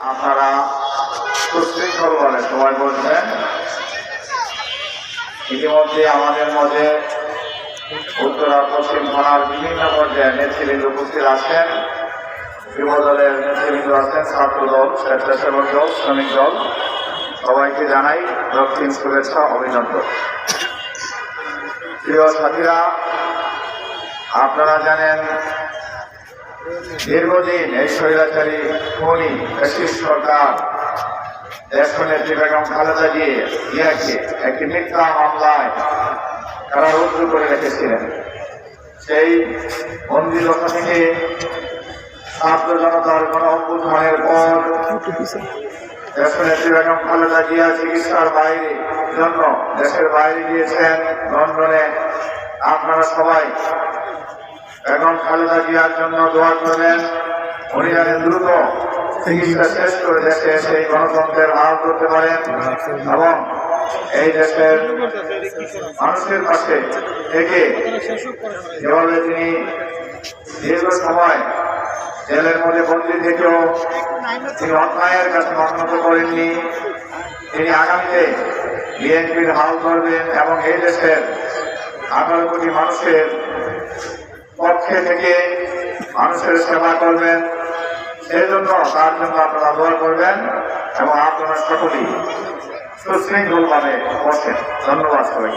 আপনারা সুশৃঙ্খল বলে সময় বলছেন ইতিমধ্যে আমাদের মধ্যে উত্তরা পশ্চিম থানার বিভিন্ন পর্যায়ে নেতৃবৃন্দ উপস্থিত আছেন। যুব দলের নেতৃবৃন্দ আছেন ছাত্র দল স্বেচ্ছাসেবক দল, শ্রমিক দল। সবাইকে জানাই দক্ষিণ শুভেচ্ছা, অভিনন্দন। প্রিয় সাথীরা, আপনারা জানেন দীর্ঘদিন এই স্বৈরাচারী খনি ফ্যাসিস্ট সরকার দেশনেত্রী বেগম খালেদা দিয়ে ইয়াকে একটি মিথ্যা মামলায় কারারুদ্ধ করে রেখেছিলেন। সেই বন্দিদশা থেকে ছাত্র জনতার গণ অভ্যুত্থানের পর দেশনেত্রী বেগম খালেদা জিয়া চিকিৎসার বাইরে জন্য দেশের বাইরে গিয়েছেন। লন্ডনে আপনারা সবাই বেগম খালেদা জিয়ার জন্য দোয়া করবেন। উনি যেন দ্রুত চিকিৎসা শেষ করে দেশে সেই গণতন্ত্রের হাল করতে পারেন এবং এই দেশের মানুষের পাশে থেকে যেভাবে তিনি দীর্ঘ সময় জেলের মধ্যে বন্দী থেকেও তিনি অন্যায়ের কাছে মনোনত করেননি, তিনি আগামীতে বিএনপির হাল করবেন এবং এই দেশের আঠারো কোটি মানুষের পক্ষে থেকে মানুষের সেবা করবেন, সেই জন্য তার জন্য আপনারা দোয়া করবেন এবং আপনারা সকলেই সুশৃঙ্খলভাবে বসেন ধন্যবাদ সবাই